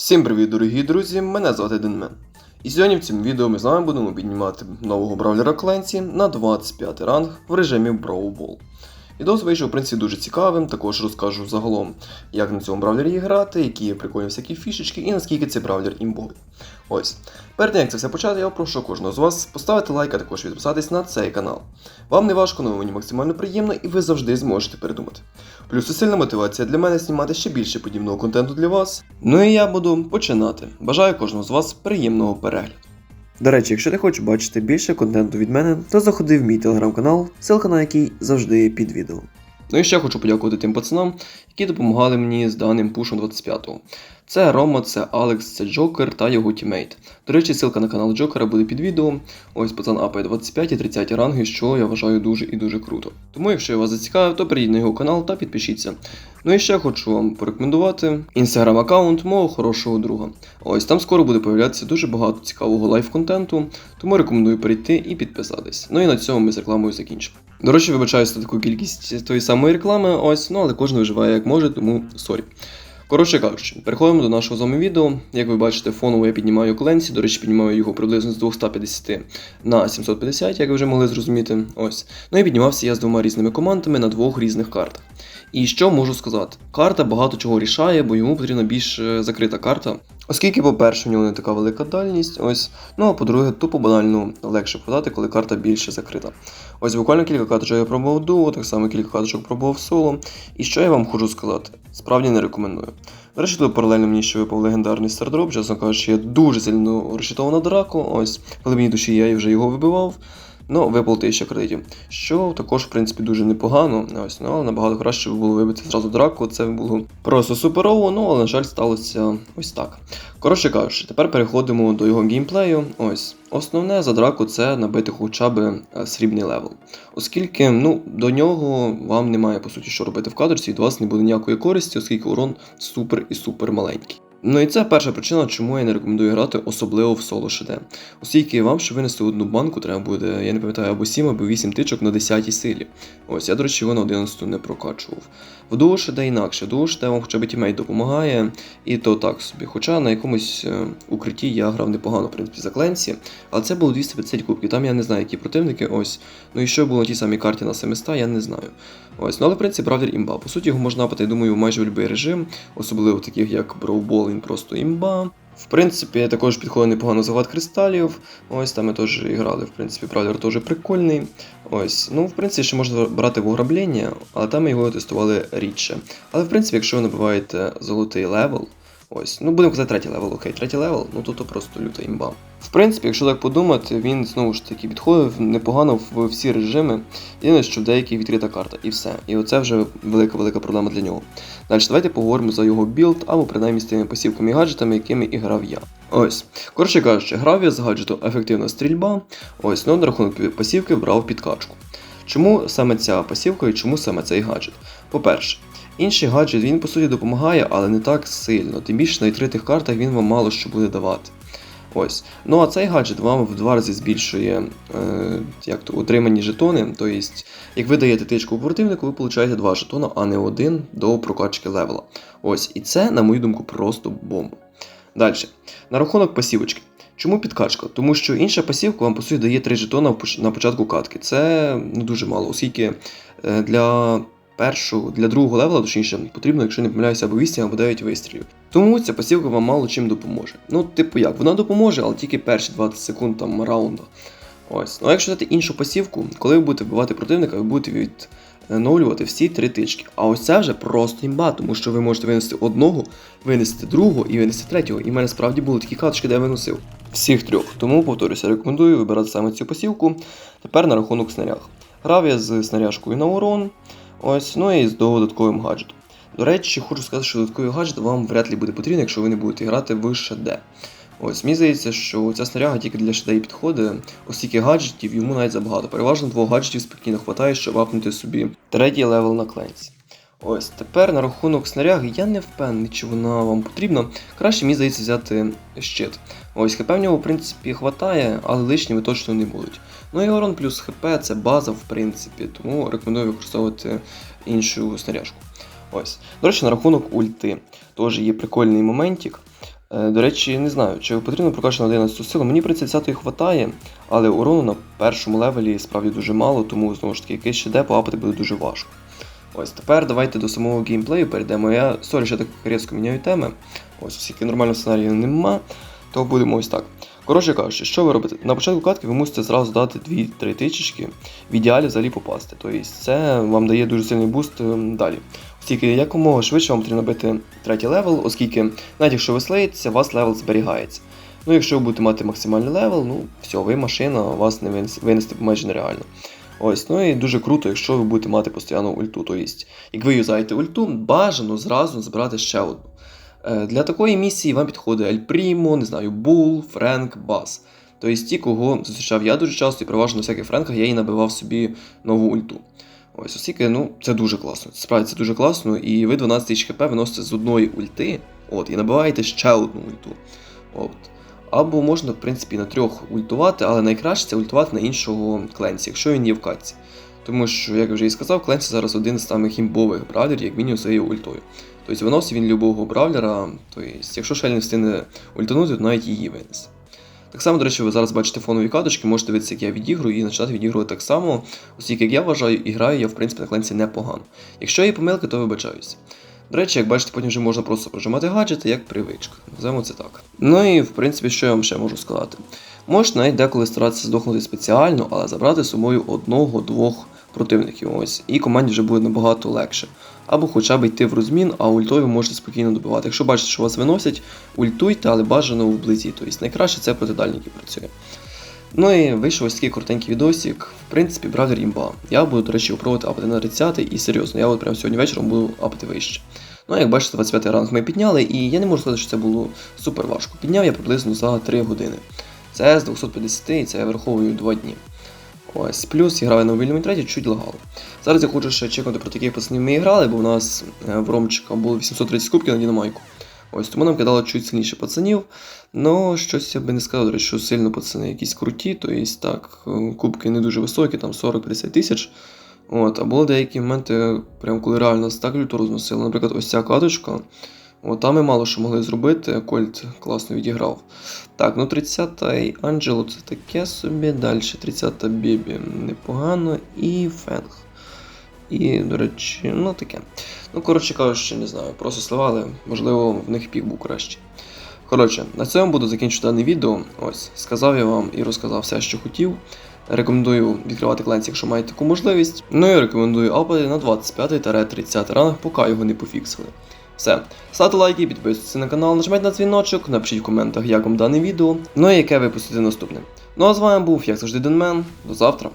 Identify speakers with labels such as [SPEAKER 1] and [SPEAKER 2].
[SPEAKER 1] Всім привіт, дорогі друзі! Мене звати Денмен. І сьогодні в цьому відео ми з вами будемо піднімати нового бравлера Кленсі на 25 ранг в режимі Brawl Ball. Відос вийшов, в принципі, дуже цікавим, також розкажу загалом, як на цьому бравлері грати, які є прикольні всякі фішечки і наскільки цей бравлер імбовий. Ось. Перед тим як це все почати, я прошу кожного з вас поставити лайк, а також підписатись на цей канал. Вам не важко, але мені максимально приємно і ви завжди зможете передумати. Плюс і сильна мотивація для мене знімати ще більше подібного контенту для вас. Ну і я буду починати. Бажаю кожного з вас приємного перегляду. До речі, якщо ти хочеш бачити більше контенту від мене, то заходи в мій телеграм-канал, ссылка на який завжди є під відео. Ну і ще хочу подякувати тим пацанам, які допомагали мені з даним пушом 25-го. Це Рома, це Алекс, це Джокер та його тімейт. До речі, ссылка на канал Джокера буде під відео. Ось пацан апає 25 і 30 ранги, що я вважаю дуже і дуже круто. Тому, якщо я вас зацікавив, то перейдіть на його канал та підпишіться. Ну і ще хочу вам порекомендувати інстаграм-аккаунт мого хорошого друга. Ось там скоро буде появлятися дуже багато цікавого лайв-контенту, тому рекомендую перейти і підписатись. Ну і на цьому ми з рекламою закінчимо. До речі, вибачаюся за таку кількість тої самої реклами, ось, ну але кожен виживає як може, тому сорі. Коротше кажучи, переходимо до нашого з вами відео. Як ви бачите, фоново я піднімаю Кленсі, до речі, піднімаю його приблизно з 250 на 750, як ви вже могли зрозуміти. Ось. Ну і піднімався я з двома різними командами на двох різних картах. І що можу сказати? Карта багато чого рішає, бо йому потрібна більш е, закрита карта. Оскільки, по-перше, у нього не така велика дальність, ось. Ну а по-друге, тупо банально легше подати, коли карта більше закрита. Ось буквально кілька карточок я пробував дуо, так само кілька карточок пробував соло. І що я вам хочу сказати? Справді не рекомендую. До речі, паралельно мені ще випав легендарний стардроп, чесно кажучи, я дуже сильно розчитував драку. Ось, коли мені душі я вже його вибивав. Ну, випав 1000 кредитів. Що також, в принципі, дуже непогано. Ось, ну, але набагато краще було вибити зразу драку. Це було просто суперово, ну але, на жаль, сталося ось так. Коротше кажучи, тепер переходимо до його геймплею. Ось. Основне за драку це набити хоча б е, срібний левел. Оскільки ну, до нього вам немає по суті що робити в кадрці, і до вас не буде ніякої користі, оскільки урон супер і супер маленький. Ну і це перша причина, чому я не рекомендую грати особливо в соло ШД. Оскільки вам, щоб винести одну банку, треба буде, я не пам'ятаю, або 7, або 8 тичок на 10 силі. Ось, я, до речі, його на 11 не прокачував. В дуо ШД інакше, дуо ШД вам хоча б тімейт допомагає, і то так собі. Хоча на якомусь е, укритті я грав непогано, в принципі, за кленсі, але це було 250 кубків, там я не знаю, які противники, ось. Ну і що було на тій самій карті на 700, я не знаю. Ось, ну але в принципі бравлер імба. По суті, його можна напати, я думаю, майже в будь-який режим, особливо таких як Броубол, він просто імба. В принципі, також підходить непогано зават кристалів. Ось там ми теж грали. В принципі, правлер теж прикольний. Ось, ну в принципі, ще можна брати в уграблення, але там ми його тестували рідше. Але в принципі, якщо ви набиваєте золотий левел, ось, ну будемо казати третій левел, окей, третій левел, ну то, то просто люта імба. В принципі, якщо так подумати, він знову ж таки підходив непогано в всі режими. Єдине, що в деяких відкрита карта, і все. І оце вже велика-велика проблема для нього. Далі давайте поговоримо за його білд, або принаймні з тими пасівками і гаджетами, якими і грав я. Ось. Коротше кажучи, грав я з гаджетом ефективна стрільба. Ось, ну на рахунок пасівки брав підкачку. Чому саме ця пасівка і чому саме цей гаджет? По-перше, інший гаджет він по суті допомагає, але не так сильно. Тим більше на відкритих картах він вам мало що буде давати. Ось. Ну а цей гаджет вам в два рази збільшує е, як то, отримані жетони. Тобто, як ви даєте тичку противнику, ви получаєте два жетона, а не один до прокачки левела. Ось. І це, на мою думку, просто бомба. Далі. На рахунок пасівочки. Чому підкачка? Тому що інша пасівка вам по суті дає 3 жетона на початку катки. Це не дуже мало, оскільки е, для першого, для другого левела, точніше, потрібно, якщо не помиляюся, або 8, або 9 вистрілів. Тому ця пасівка вам мало чим допоможе. Ну, типу як, вона допоможе, але тільки перші 20 секунд там раунду. Ось. Ну а якщо дати іншу пасівку, коли ви будете вбивати противника, ви будете відновлювати всі три тички. А ось це вже просто імба, тому що ви можете винести одного, винести другого і винести третього. І в мене справді були такі каточки, де я виносив. Всіх трьох. Тому, повторюся, рекомендую вибирати саме цю пасівку. Тепер на рахунок снаряг. Грав я з снаряжкою на урон. Ось, ну і з додатковим гаджетом. До речі, хочу сказати, що додатковий гаджет вам вряд ли буде потрібен, якщо ви не будете грати в ШД. Ось, мені здається, що ця снаряга тільки для ШД і підходить, оскільки гаджетів йому навіть забагато. Переважно двох гаджетів спокійно вистачає, щоб апнути собі третій левел на кленці. Ось, тепер на рахунок снаряги я не впевнений, чи вона вам потрібна. Краще мені здається взяти щит. Ось, хп в нього, в принципі, хватає, але лишніми точно не будуть. Ну і урон плюс хп це база, в принципі, тому рекомендую використовувати іншу снаряжку. Ось. До речі, на рахунок ульти. Теж є прикольний моментик. Е, До речі, не знаю, чи потрібно прокачати на 11 силу. Мені при 30-ї хватає, але урону на першому левелі справді дуже мало, тому знову ж таки якийсь ще де поапати буде дуже важко. Ось тепер давайте до самого геймплею перейдемо. Я сорі, що так різко міняю теми. Ось, оскільки нормального сценарію нема, то будемо ось так. Коротше кажучи, що ви робите? На початку катки ви мусите зразу дати 2-3 тичечки, в ідеалі взагалі попасти. Тобто це вам дає дуже сильний буст ем, далі. Оскільки якомога швидше вам потрібно бити третій левел, оскільки навіть якщо ви слеєтеся, у вас левел зберігається. Ну, якщо ви будете мати максимальний левел, ну все, ви машина, вас не винести майже нереально. Ось, ну і дуже круто, якщо ви будете мати постійно ульту. Тобто, як ви юзаєте ульту, бажано зразу збирати ще одну. Е, Для такої місії вам підходить Ель Прімо, не знаю, Бул, Френк, Бас. Тобто ті, кого зустрічав я дуже часто, і переважно на всяких френках я і набивав собі нову ульту. Ось, оскільки, ну, це дуже класно. Справді це дуже класно, і ви 12 тисяч хп виносите з одної ульти, от, і набиваєте ще одну ульту. От. Або можна, в принципі, на трьох ультувати, але найкраще це ультувати на іншого кленці, якщо він є в катці. Тому що, як я вже і сказав, Кленсі зараз один з самих імбових бравлерів, як мінімум своєю ультою. Тобто виносить він любого бравлера, тобто, якщо Шель не встигне ультанути, то навіть її винесе. Так само, до речі, ви зараз бачите фонові каточки, можете дивитися, як я відіграю, і почати відігрувати так само, оскільки, як я вважаю, і граю я, в принципі, на кленці непогано. Якщо є помилки, то вибачаюся. До речі, як бачите, потім вже можна просто прожимати гаджети, як привичка. Називаємо це так. Ну і в принципі, що я вам ще можу сказати? Можна навіть деколи старатися здохнути спеціально, але забрати з собою одного-двох противників. Ось, і команді вже буде набагато легше. Або хоча б йти в розмін, а ультою ви можете спокійно добивати. Якщо бачите, що вас виносять, ультуйте, але бажано вблизі. Тобто найкраще це проти дальніків працює. Ну і вийшов ось такий коротенький відосик. В принципі, бравлер імба. Я буду, до речі, пробувати апати на 30 і серйозно, я от прямо сьогодні вечором буду апати вище. Ну, як бачите, 25 ранг ми підняли, і я не можу сказати, що це було супер важко. Підняв я приблизно за 3 години. Це з 250 і це я враховую 2 дні. Ось, плюс я граю на мобільному інтернеті, чуть лагало. Зараз я хочу ще чекнути про таких пацанів ми грали, бо в нас е, в Ромчика було 830 кубків на Дінамайку. Ось тому нам кидало чуть сильніше пацанів. Ну, щось я би не сказав, до речі, що сильно пацани якісь круті, то є так, кубки не дуже високі, там 40-50 тисяч. От, а були деякі моменти, прям коли реально так люто розносили. Наприклад, ось ця каточка. От, там ми мало що могли зробити, Кольт класно відіграв. Так, ну 30-й Анджело це таке собі. Далі 30-та Бібі непогано. І Фенг. І, до речі, ну таке. Ну, коротше кажучи, не знаю, просто сливали, можливо, в них пік був краще. Коротше, на цьому буду закінчувати дане відео. Ось, сказав я вам і розказав все, що хотів. Рекомендую відкривати кленці, якщо маєте таку можливість. Ну і рекомендую апати на 25-30 ранг, поки його не пофіксили. Все, ставте лайки, підписуйтесь на канал, нажміть на дзвіночок, напишіть в коментах, як вам дане відео, ну і яке випустити наступне. Ну а з вами був, як завжди, Денмен. До завтра.